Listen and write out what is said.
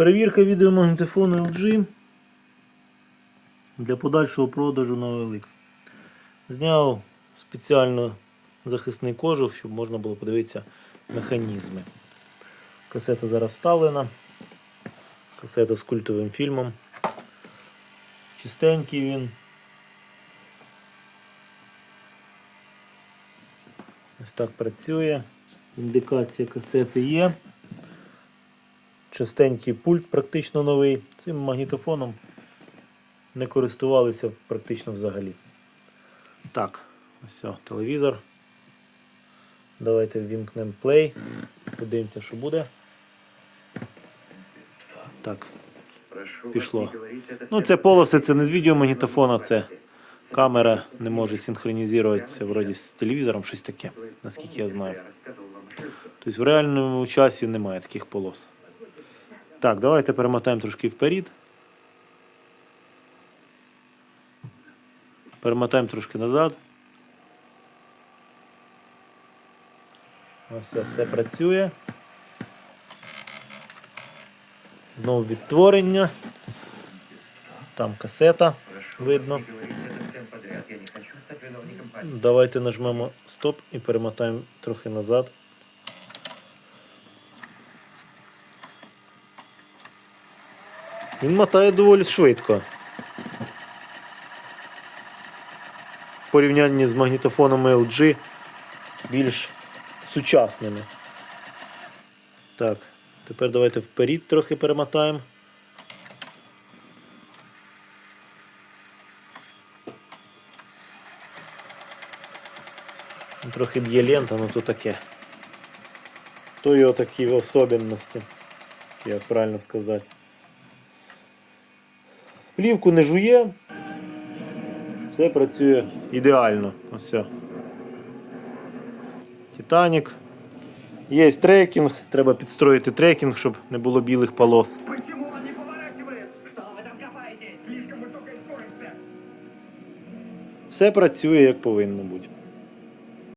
Перевірка відеомагнітофону LG для подальшого продажу на OLX. Зняв спеціально захисний кожух, щоб можна було подивитися механізми. Касета зараз вставлена. Касета з культовим фільмом. Чистенький він. Ось так працює. Індикація касети є. Частенький пульт практично новий. Цим магнітофоном не користувалися практично взагалі. Так, ось телевізор. Давайте ввімкнемо play. Подивимося, що буде. Так, пішло. Ну, це полоси, це не з відеомагнітофона, це камера не може синхронізуватися вроді з телевізором, щось таке, наскільки я знаю. Тобто в реальному часі немає таких полос. Так, давайте перемотаємо трошки вперед. Перемотаємо трошки назад. Ось все, все працює. Знову відтворення. Там касета видно. Давайте нажмемо стоп і перемотаємо трохи назад. Він мотає доволі швидко. В порівнянні з магнітофонами LG більш сучасними. Так, тепер давайте вперед трохи перемотаємо. Трохи б'є лента, ну то таке. То його такі особенності, як правильно сказати. Плівку не жує. Все працює ідеально. Ось. Титанік. Є трекінг, треба підстроїти трекінг, щоб не було білих полос. Все працює як повинно бути.